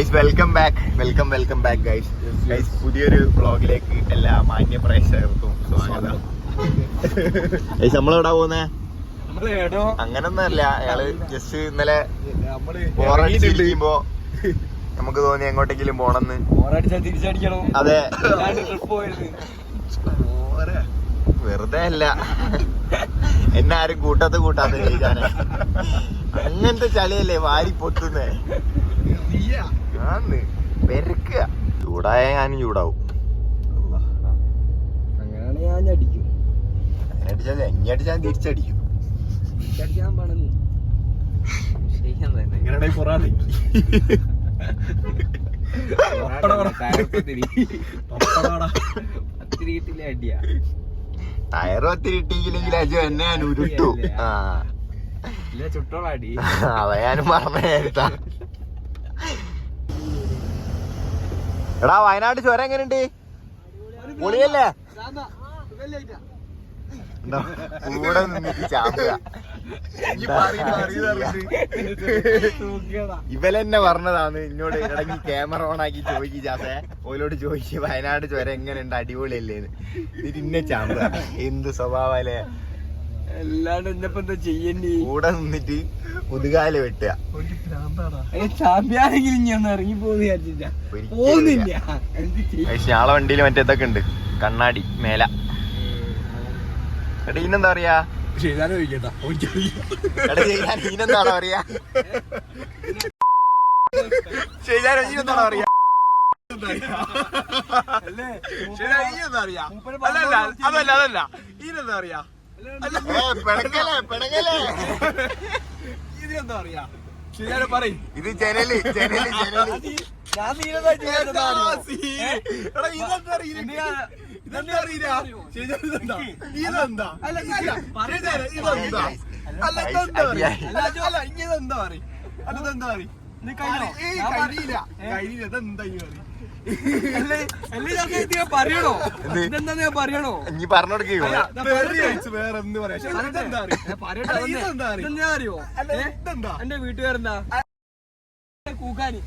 Guys welcome back welcome welcome back guys guys പുതിയൊരു ബ്ലോഗിലേക്ക് എല്ലാ മാന്യ പ്രേക്ഷകർക്കും സ്വാഗതം. നമ്മൾ എവിടെ പോകുന്നേ അങ്ങനൊന്നും അല്ല അങ്ങനൊന്നല്ല അയാൾ ജസ്റ്റ് ഇന്നലെ ബോറടിച്ചിരിക്കുമ്പോ നമുക്ക് തോന്നി എങ്ങോട്ടെങ്കിലും പോണെന്ന്. അതെ. വെറുതെ അല്ല. എന്നെ ആരും കൂട്ടത്ത് കൂട്ടാത്ത അങ്ങനത്തെ ചളിയല്ലേ വാരി പൊട്ടുന്നേ ആന്ന് പെരുക്കുക. ചൂടായ ഞാനും ചൂടാവും. അങ്ങനെയാണ് ഞാൻ അടിക്കും. അടിച്ചാൽ എങ്ങനെ അടിച്ചാൽ തിരിച്ചടിക്കും. തിരിച്ചടിക്കാൻ പണന്നു ചെയ്യാൻ തന്നെ. ഇങ്ങനെ പൊറാടി പത്തിരി കിട്ടില്ല അടിയാ? ടയർ ഒത്തിരി ഇട്ടില്ലെങ്കിൽ അജു എന്നെ ഞാൻ ഉരുട്ടു. ആ. ഇല്ല ചുട്ടോളാ അടി അവ ഞാനും മറന്നേട്ടാ എടാ വയനാട് ചുരം എങ്ങനെയുണ്ട്? പൊളിയല്ലേ? കൂടെ നിന്നിട്ട് ചാമ്പുക ഇവലെന്നെ പറഞ്ഞതാണ് എന്നോട് ഇടങ്ങി ക്യാമറ ഓൺ ആക്കി ചോദിക്കും ജാസേ ഓലോട് ചോദിച്ചു വയനാട് ചുരം എങ്ങനെയുണ്ട്? അടിപൊളിയല്ലേന്ന്. ഇന്നെ ചാമ്പുക എന്ത് സ്വഭാവല്ലേ അല്ലാണ്ട് എന്നെപ്പോ എന്താ ചെയ്യണ്ടി? കൂടെ നിന്നിട്ട് മുതുകാൽ വെട്ടുക. ചാമ്പ്യാനെങ്കിലും ഇനി ഒന്ന് ഇറങ്ങി പോകുന്ന വിചാരിച്ചില്ല ഒരിക്കലും പോകുന്നില്ല. എന്ത് ചെയ്യും? പക്ഷെ നാളെ വണ്ടിയിൽ മറ്റേ ഇതൊക്കെ ഉണ്ട്. കണ്ണാടി മേല. എടാ ഇനെന്താ പറയാ? ചെയ്താലും ചോദിക്കട്ടാ. എടാ ചെയ്യാൻ ഈനെന്താണോ പറയാ? പറയാ? അതല്ല അതല്ല. ഇനെന്താ ഇതിനെന്താ ഇതിനെന്താ അറിയാ? ശരിയാലും പറയും. ഇത് ജനൽ ജനൽ ജനൽ. ഞാൻ ഇതെന്താ അറിയില്ല ഇതെന്താ ഇതെന്താ അല്ല, ഇതെന്താ? പറയും അല്ല പറയും നീ പറയണോ ഇതെന്താ ഞാൻ പറയണോ? പറഞ്ഞോടുക്കോ ഇതെന്താ അറിയാ? എന്റെ വീട്ടുകാരെന്താ? കൂക്കാനി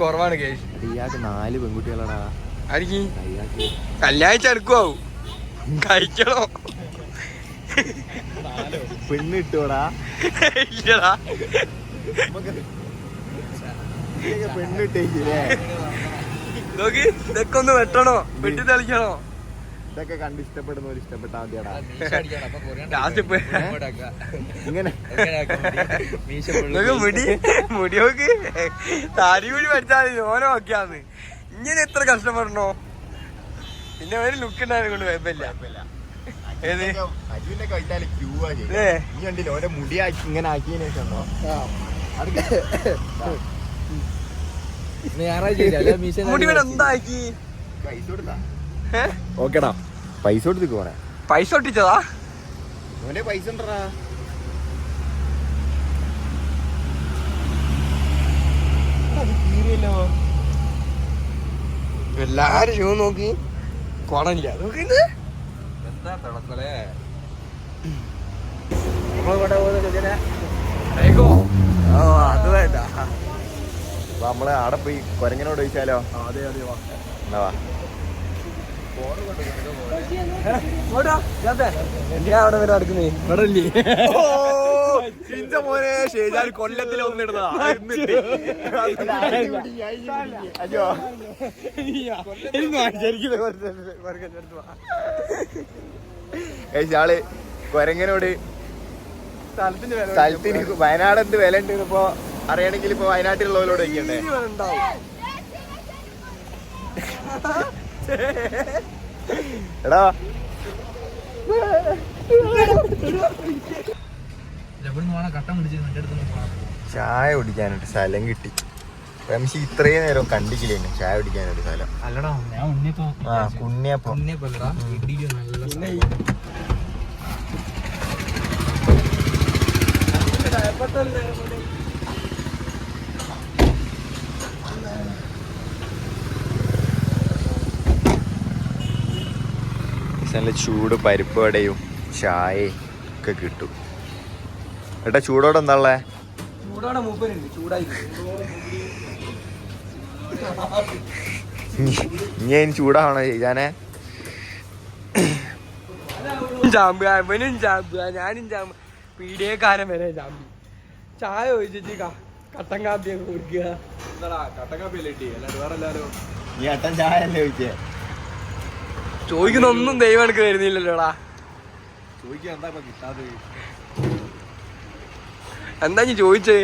കുറവാണ് കേസ് ഇയാൾക്ക് നാല് പെൺകുട്ടികളാടാ. ആയിരിക്കും കല്യാഴ്ച എടുക്കുവാവും കഴിക്കണോ പെണ്ണ് ഇട്ടോടാ ഇല്ലടാ. പെണ്ണ് ഇട്ടേക്കില്ലേ നോക്ക് ഇതൊക്കെ ഒന്ന് വെട്ടണോ? വെട്ടി തെളിക്കണോ? ഇതൊക്കെ കണ്ട് ഇഷ്ടപ്പെടുന്നവർ ഇഷ്ടപ്പെട്ടാ മതിയാടാ. ഇങ്ങനെ. മുടി മുടി നോക്ക്. താരി മുടി പഠിച്ചാൽ ഓനെ നോക്കിയാന്ന്. ഇങ്ങനെ എത്ര കഷ്ടപ്പെടണോ? പിന്നെ ഒരു ലുക്ക് ഉണ്ടായിരുന്നു കൊണ്ട് കുഴപ്പമില്ല. ഏത്? അജുവിന്റെ ക്യൂ നീ ചെയ്യും ഇനി കണ്ടില്ല ഓന്റെ മുടി ആക്കി ഇങ്ങനെ ആക്കിയതിനു? ഓക്കെടാ പൈസ കൊടുത്ത്? പോണേ പൈസ ഒട്ടിച്ചതാ? ഓന്റെ പൈസ ഉണ്ടടാ. എല്ലാരും ഷൂ നോക്കി. കൊണല്ല നോക്കിണ്ട് ഓ അത് വേണ്ട. നമ്മൾ ആടെ പോയി കൊരങ്ങനോട് ചോദിച്ചാലോ? അതെ അതെ വാ. എന്നാ വാ. ഞാൻ അവിടെ വരെ നടക്കുന്നേ. ഇവിടെ ഇന്റെ മോനെ ഷേജാൻ കൊല്ലത്തിൽ ഒന്നിടുന്നതാ. അയ്യോ. ആൾ കൊരങ്ങനോട് സ്ഥലത്തിന് വയനാട് എന്ത് വില ഉണ്ട് ഇപ്പൊ അറിയണമെങ്കിൽ ഇപ്പൊ വയനാട്ടിലുള്ളവരോട് വയ്ക്കണ്ടേ എടാ. ചായ കുടിക്കാനായിട്ട് സ്ഥലം കിട്ടി. റംഷി ഇത്രയും നേരം കണ്ടിക്കില്ലേ ചായ കുടിക്കാനായിട്ട് സ്ഥലം. അല്ലടാ ഞാൻ ഉണ്ണിയപ്പോ ആ കുണ്ണിയപ്പം നല്ല ചൂട് പരിപ്പ് വടയും ചായയും ഒക്കെ കിട്ടും. ഏട്ടാ ചൂടോടെ എന്താ ഉള്ളേ ചൂടാണ് മൂപ്പരുണ്ട് ചൂടായി. ഇനി അതിന് ചൂടാവണോ ചെയ്യാനെ? ചാമ്പുക അവനും ചാമ്പുക ഞാനും ചാമ്പ്. പീഡിയക്കാരൻ വരെ ചാമ്പി. ചായ ഒഴിച്ചിട്ട് കട്ടൻ കട്ടൻ കാപ്പിയൊക്കെ കുടിക്കുക ചോദിക്കുന്ന ഒന്നും ദൈവം എനിക്ക് തരുന്നില്ലല്ലോടാ. ചോദിക്കാൻ എന്താ കിട്ടാതെ എന്താ നീ ചോദിച്ചേ?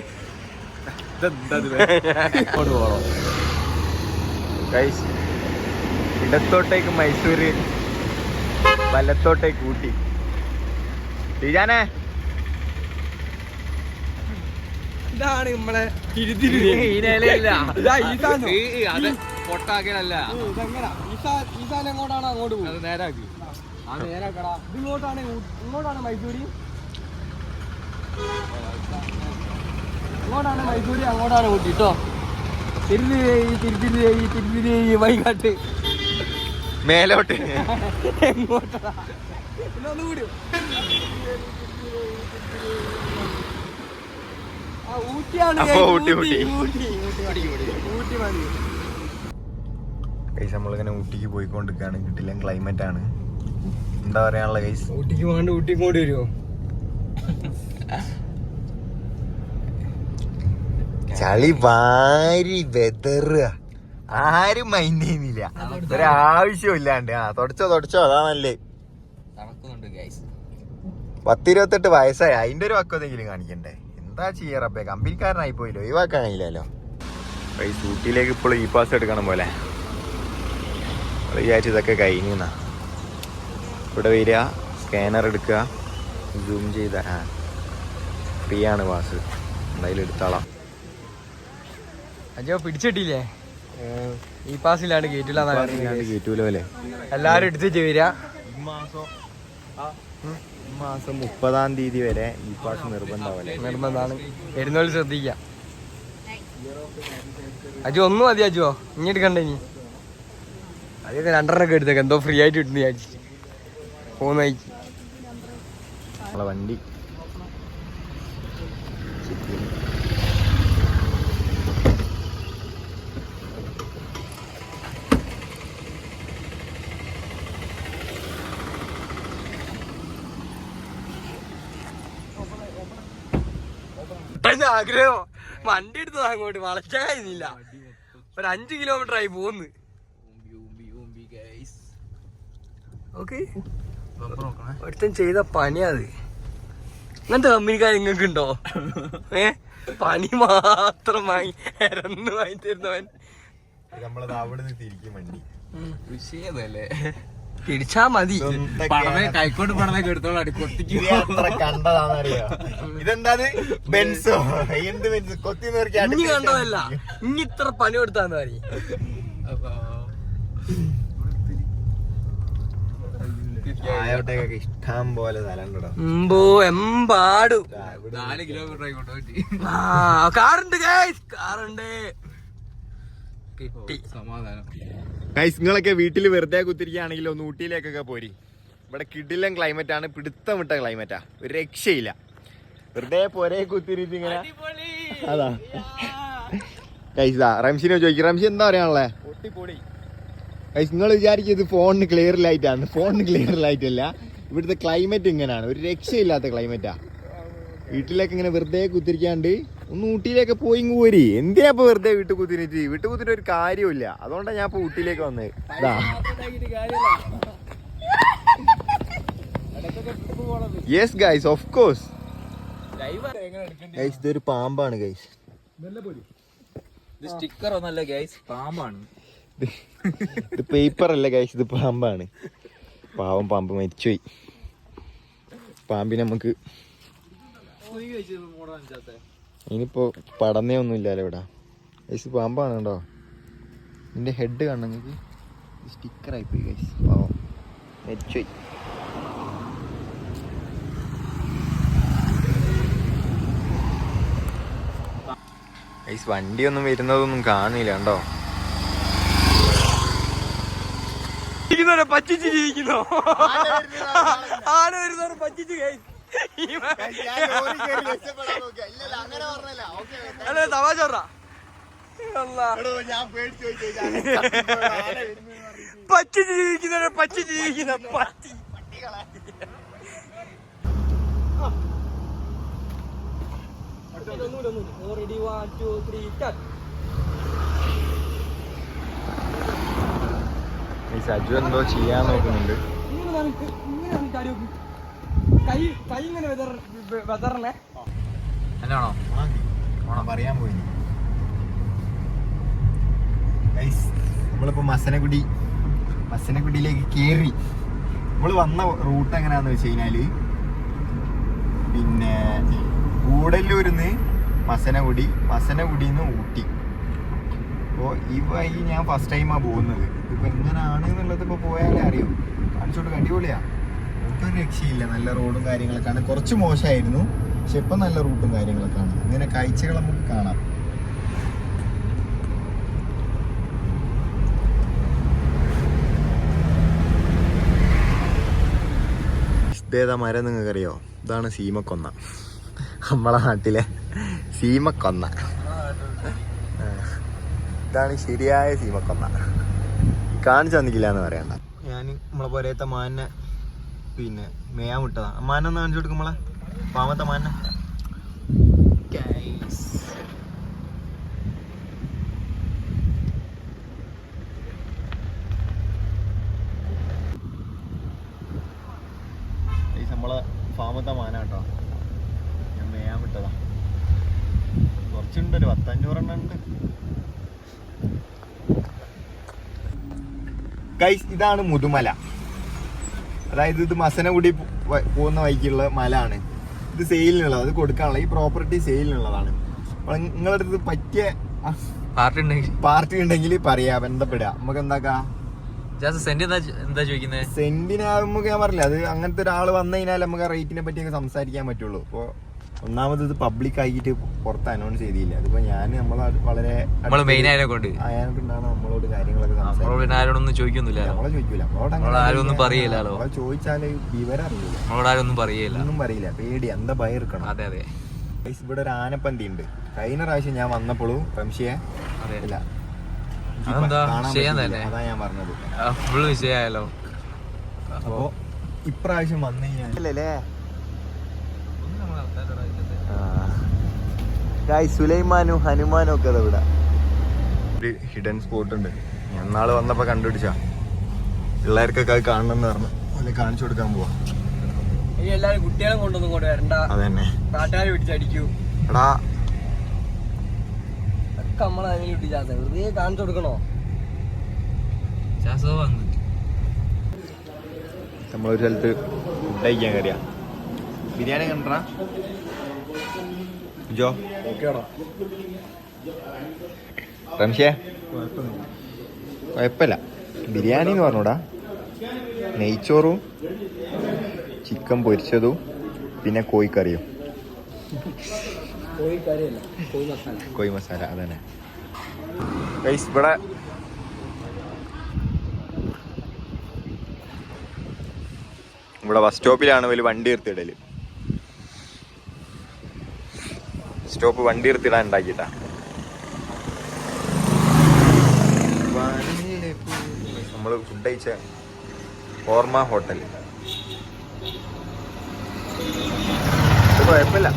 ഇടത്തോട്ടേക്ക് മൈസൂര് വലത്തോട്ടേക്ക് ഊട്ടി. ടീജാനെ ഇതാണ് നമ്മളെ പൊട്ടാക്കലല്ല. ഇതെങ്ങനാ? ഈ സാ- ഈ സാധനം എങ്ങോട്ടാണ് അങ്ങോട്ട് പോകും അത് നേരാക്കി ആ. നേരാക്കടാ ഇങ്ങോട്ടാണ് ഇങ്ങോട്ടാണ് മൈസൂരി. ഇങ്ങോട്ടാണ് മൈസൂരി അങ്ങോട്ടാണ് ഊട്ടി കേട്ടോ തിരുത്തിരി തിരുത്തിരി തിരുത്തിരി വൈകാട്ട് മേലോട്ട്. എങ്ങോട്ടാ ഒന്നുകൂടി ഗൈസ് നമ്മളിങ്ങനെ ഊട്ടിക്ക് പോയിക്കൊണ്ടിരിക്കുകയാണ്. കിട്ടില്ല ക്ലൈമറ്റ് ആണ്. എന്താ പറയാനുള്ള ഗൈസ്? ഊട്ടിക്ക് പോകാണ്ട് ഊട്ടി ഇങ്ങോട്ട് വരുമോ ചളി വാരി വെതറുക. ആരും മൈൻഡ് ചെയ്യുന്നില്ല. ഒരാവശ്യവും ഇല്ലാണ്ട് ആ തുടച്ചോ തുടച്ചോ അതാ നല്ലേ. പത്തിരുപത്തെട്ട് വയസ്സായി. അതിന്റെ ഒരു വക്കതെങ്കിലും കാണിക്കണ്ടേ? എന്താ ചെയ്യാ റബ്ബേ? കമ്പനിക്കാരനായി പോയില്ലോ? ഒഴിവാക്കാൻ കഴിയില്ലല്ലോ. ഗൈസ് ഊട്ടിയിലേക്ക് ഇപ്പോൾ ഇ പാസ് എടുക്കണം പോലെ. വിചാരിച്ചു ഇതൊക്കെ കഴിഞ്ഞാ ഇവിടെ വരിക സ്കാനർ എടുക്കുക സൂം ചെയ്ത ആ ഫ്രീ ആണ് പാസ് എന്തായാലും എടുത്തോളാം. അജോ പിടിച്ചിട്ടില്ലേ? ഈ പാസിലാണ് കേറ്റൂലോ അല്ലേ എല്ലാരും എടുത്ത് വരിക. മാസം മുപ്പതാം തീയതി വരെ ഈ പാസ് നിർബന്ധമല്ലേ നിർബന്ധമാണ്. വരുന്നവർ ശ്രദ്ധിക്കാം. അജു ഒന്നും മതി അജുവോ ഇനി എടുക്കണ്ടേ ഇനി. അതൊക്കെ രണ്ടെണ്ണൊക്കെ എടുത്തേക്കാം. എന്തോ ഫ്രീ ആയിട്ട് കിട്ടുന്ന വിചാരിച്ചു പോന്നയക്ക് നമ്മളെ വണ്ടി അതിന്റെ ആഗ്രഹം. വണ്ടി എടുത്തത് അങ്ങോട്ട്. കഴിയുന്നില്ല ഒരു അഞ്ചു കിലോമീറ്റർ ആയി പോന്ന്. ഓക്കെ. ഒരുത്തൻ ചെയ്ത പണിയത് ഇങ്ങനത്തെ കമ്പനിക്കാർ നിങ്ങൾക്ക് ഉണ്ടോ ഏ? പണി മാത്രം വാങ്ങി ഇരന്ന് വാങ്ങി തരുന്നവൻ. നമ്മളത് അവിടെ നിന്ന് തിരിക്കും വണ്ടി. വിഷയതല്ലേ പിടിച്ചാ മതി. പടമേ കൈക്കോട്ട് പടമൊക്കെ എടുത്തോളാം കണ്ടതാണെന്നറിയോ? ഇതെന്താ ബെൻസോ. എന്ത് ബെൻസ്? കൊത്തി ഇനി കണ്ടതല്ല. ഇനി ഇത്ര പണി കൊടുത്താന്ന് പറയും. ആയോട്ടേക്കൊക്കെ ഇഷ്ടം പോലെ ഉണ്ടോ എമ്പോ എമ്പാടു. നാല് കിലോമീറ്റർ ആയിക്കോട്ടെ ആ കാറുണ്ട് ഗൈസ് കാറുണ്ട്. കിട്ടി. സമാധാനം. ഗൈസ് നിങ്ങളൊക്കെ വീട്ടിൽ വെറുതെ കുത്തിരിക്കുകയാണെങ്കിൽ ഒന്ന് ഊട്ടിയിലേക്കൊക്കെ പോരി. ഇവിടെ കിടിലൻ ക്ലൈമറ്റ് ആണ് പിടുത്തം വിട്ട ക്ലൈമറ്റാ ഒരു രക്ഷയില്ല. വെറുതെ പോരെ കുത്തിരിച്ച് ഇങ്ങനെ. അതാ. ഗൈസ് റംഷിനെ ചോദിക്കും. റംഷി എന്താ പറയാനുള്ളേ? ഗൈസ് നിങ്ങൾ വിചാരിക്കും ഇത് ഫോണിന് ക്ലിയർ ലൈറ്റാണ് ഫോണിന് ക്ലിയർ ലൈറ്റ് അല്ല. ഇവിടുത്തെ ക്ലൈമറ്റ് ഇങ്ങനെയാണ്. ഒരു രക്ഷയില്ലാത്ത ക്ലൈമറ്റാ വീട്ടിലേക്ക് ഇങ്ങനെ വെറുതെ കുത്തിരിക്കാണ്ട് ഒന്ന് ഊട്ടിയിലേക്ക് പോയി ഇങ്ങ് പോരി എന്തിനാ ഇപ്പൊ വെറുതെ വീട്ടിൽ കുത്തിരിച്ച് വീട്ടിൽ കുത്തിട്ട് ഒരു കാര്യമില്ല അതുകൊണ്ടാണ് ഞാൻ ഇപ്പൊ ഊട്ടിയിലേക്ക് വന്നത് ഇതാ yes guys of course guys ഇതൊരു പാമ്പാണ് ഗൈസ് ഇത് സ്റ്റിക്കർ ഒന്നല്ല ഗൈസ് പാമ്പാണ്. ഇത് പേപ്പർ അല്ല ഗൈസ് ഇത് പാമ്പാണ്. പാവം പാമ്പ് മരിച്ചുപോയി. പാമ്പിനെ നമുക്ക് ഇനിയിപ്പോ പടന്നേ ഒന്നും ഇല്ലല്ലോ ഇവിടെ. ഗൈസ് പാമ്പാണ് കേട്ടോ നിന്റെ ഹെഡ് കാണണമെങ്കിൽ സ്റ്റിക്കറായി പോയി ഗൈസ് പാവം. മെച്ച ഗൈസ് വണ്ടിയൊന്നും വരുന്നതൊന്നും കാണില്ല ജീവിക്കുന്നവരെ പറ്റിച്ച് ജീവിക്കുന്നോ. ആന വരുന്നവരെ പറ്റിച്ച് ഗൈസ് അല്ല തമാശ ജീവിക്കുന്ന പച്ചി ജീവിക്കുന്ന പട്ടി ready one two three Saju എന്തോ ചെയ്യാൻ നോക്കുന്നുണ്ട്. കൈ കൈ ഇങ്ങനെ വെതറണേ. എന്നാണോ ഓണം പറയാൻ പോയി. നമ്മളിപ്പോ മസനഗുഡി മസനഗുഡിയിലേക്ക് കേറി. നമ്മൾ വന്ന റൂട്ട് എങ്ങനെയാന്ന് വെച്ച് കഴിഞ്ഞാൽ പിന്നെ കൂടല്ലൂരിന്ന് മസനഗുഡി മസനഗുഡിന്ന് ഊട്ടി. അപ്പോൾ ഈ വഴി ഞാൻ ഫസ്റ്റ് ടൈമാണ് പോകുന്നത്. ഇപ്പൊ എങ്ങനെയാണ് എന്നുള്ളത് ഇപ്പൊ പോയാലേ അറിയൂ. കാണിച്ചോട്ട് അടിപൊളിയാ. ഒട്ടും രക്ഷയില്ല. നല്ല റോഡും കാര്യങ്ങളൊക്കെയാണ്. കുറച്ച് മോശമായിരുന്നു. പക്ഷെ ഇപ്പൊ നല്ല റൂട്ടും കാര്യങ്ങളൊക്കെയാണ്. ഇങ്ങനെ കാഴ്ചകൾ നമുക്ക് കാണാം. ഇതേതാ മരം നിങ്ങൾക്ക് അറിയോ ഇതാണ് സീമക്കൊന്ന. നമ്മളെ നാട്ടിലെ സീമക്കൊന്ന. ഇതാണ് ശരിയായ സീമക്കൊന്ന. കാണിച്ചു തന്നിക്കില്ല എന്ന് പറയണ്ട. ഞാൻ നമ്മളെ പോരത്തെ മാനെ പിന്നെ മേയാൻ വിട്ടതാ. മാനൊന്ന് കാണിച്ചു കൊടുക്കും നമ്മളെ പാമത്തെ മാന നമ്മളെ ഫാമത്തെ മാന കേട്ടോ. ഞാൻ മേയാൻ വിട്ടതാ. കുറച്ചുണ്ട് ഒരു പത്തഞ്ഞൂറെണ്ണം ഉണ്ട്. ഗൈസ് ഇതാണ് മുതുമല. അതായത് ഇത് പോ- പോകുന്ന വഴിക്കുള്ള മലയാണ്. ഇത് സെയിലിനുള്ളത് അത് കൊടുക്കാനുള്ള ഈ പ്രോപ്പർട്ടി സെയിലിനുള്ളതാണ്. അപ്പോൾ നിങ്ങളുടെ അടുത്ത് പറ്റിയ പാർട്ടി ഉണ്ടെങ്കിൽ പാർട്ടി ഉണ്ടെങ്കിൽ പറയാ ബന്ധപ്പെടുക. നമുക്ക് എന്താക്കാ? ജാസ് സെന്റ് എന്താ എന്താ ചോദിക്കുന്നത് സെന്റിനാകുമ്പോ ഞാൻ പറഞ്ഞില്ല അത് അങ്ങനത്തെ ഒരാൾ വന്നു കഴിഞ്ഞാൽ നമുക്ക് ആ റേറ്റിനെ പറ്റിയൊക്കെ സംസാരിക്കാൻ പറ്റുള്ളൂ. അപ്പോൾ ഒന്നാമത് ഇത് പബ്ലിക് ആയിട്ട് പുറത്ത് അനൗൺസ് ചെയ്തില്ല. അതിപ്പോ ഞാൻ നമ്മളെ വളരെ നമ്മൾ മെയിൻ ആയതിനെ കൊണ്ട്? ആയതുകൊണ്ടാണ് നമ്മളോട് കാര്യങ്ങളൊക്കെ നമ്മളോട് ആരോടൊന്നും ചോദിക്കൊന്നുമില്ല. നമ്മളെ ചോദിക്കൂല. നമ്മളോട് ആരും ഒന്നും പറയില്ലല്ലോ. നമ്മളെ ചോദിച്ചാൽ വിവരം അറിയില്ല നമ്മളോട് ആരും ഒന്നും പറയില്ല. ഒന്നും പറയില്ല. പേടി. എന്താ ഭയം എടുക്കണം? അതെ അതെ. ഇവിടെ ഒരു ആനപ്പന്തി ഉണ്ട്. കഴിഞ്ഞ പ്രാവശ്യം ഞാൻ വന്നപ്പോഴും റംഷിയെ. തന്നെ? അതാ ഞാൻ പറഞ്ഞത്. ഫുള്ള് വിഷയമായാലോ അപ്പോ ഇപ്രാവശ്യം വന്നു കഴിഞ്ഞാലല്ലേ സുലൈമാനും ഹനുമാനും ഒക്കെ ഇവിടെ ഒരു ഹിഡൻ സ്പോട്ട് ഉണ്ട്. ഞാൻ വന്നപ്പോൾ വന്നപ്പോ കണ്ടുപിടിച്ചാ. പിള്ളേർക്കൊക്കെ അത് കാണണം എന്ന് പറഞ്ഞു. അല്ലെ കാണിച്ചു കൊടുക്കാൻ പോവാ. എല്ലാരും കുട്ടികളെ കൊണ്ടൊന്നും കൊണ്ട് വരണ്ട. അതന്നെ. നാട്ടുകാരെ പിടിച്ചടിക്കൂ. എടാ. ഒക്കെ നമ്മളെ അതിനെ പിടിച്ചാൽ വെറുതെ കാണിച്ചു കൊടുക്കണോ? ചാസോ വന്ന്. നമ്മളൊരു സ്ഥലത്ത് ഫുഡ് കഴിക്കാൻ കയറിയ ബിരിയാണി കണ്ടാ ജോ. റംഷേ. കുഴപ്പമില്ല. ബിരിയാണി എന്ന് പറഞ്ഞൂടാ. നെയ്ച്ചോറും ചിക്കൻ പൊരിച്ചതും പിന്നെ കോഴിക്കറിയും. കോഴി മസാല. അതന്നെ. ഇവിടെ ഇവിടെ ബസ് സ്റ്റോപ്പിലാണ് വലിയ വണ്ടി നിർത്തിയിടൽ. സ്റ്റോപ്പ് വണ്ടി നിർത്തിയിടാൻ ഉണ്ടാക്കിട്ടാ നമ്മൾ ഫുഡ് കഴിച്ച ഓർമ്മ ഹോട്ടൽ. കുഴപ്പമില്ല.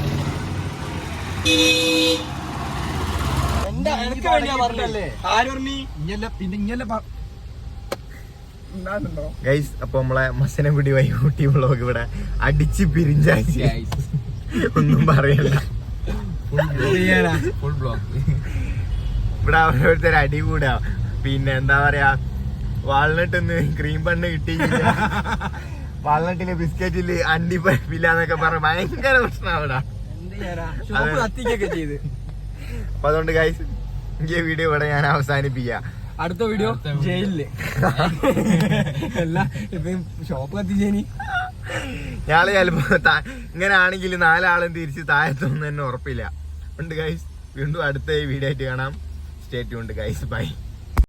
ഗൈസ് അപ്പൊ നമ്മളെ മസനഗുടി വൈകൂട്ടി വ്ളോഗ് ഇവിടെ അടിച്ച് പിരിഞ്ചാഴ്ച ഒന്നും പറയല്ല ഇവിടെ ഓരോരുത്തർ അടി കൂടാ. പിന്നെ എന്താ പറയാ വാൾനട്ട് ക്രീം ബണ്ണ് കിട്ടി വാൾനട്ടിൽ ബിസ്ക്കറ്റിൽ അണ്ടി പരിപ്പില്ല എന്നൊക്കെ പറഞ്ഞ ഭയങ്കര പ്രശ്നം ചെയ്ത്. അപ്പൊ അതുകൊണ്ട് ഗൈസ് ഈ വീഡിയോ ഇവിടെ ഞാൻ അവസാനിപ്പിക്കാം. അടുത്ത വീഡിയോ ജയിലിൽ. അല്ല ഇപ്പൊ ഷോപ്പ് കത്തിച്ചേനി ഞാൾ ചിലപ്പോ ഇങ്ങനെ ആണെങ്കിൽ നാലാളും തിരിച്ച് താഴത്തൊന്നും തന്നെ ഉറപ്പില്ല. ഉണ്ട് ഗൈസ് വീണ്ടും അടുത്ത വീഡിയോ ആയിട്ട് കാണാം. സ്റ്റേ ഉണ്ട് ഗൈസ് ബൈ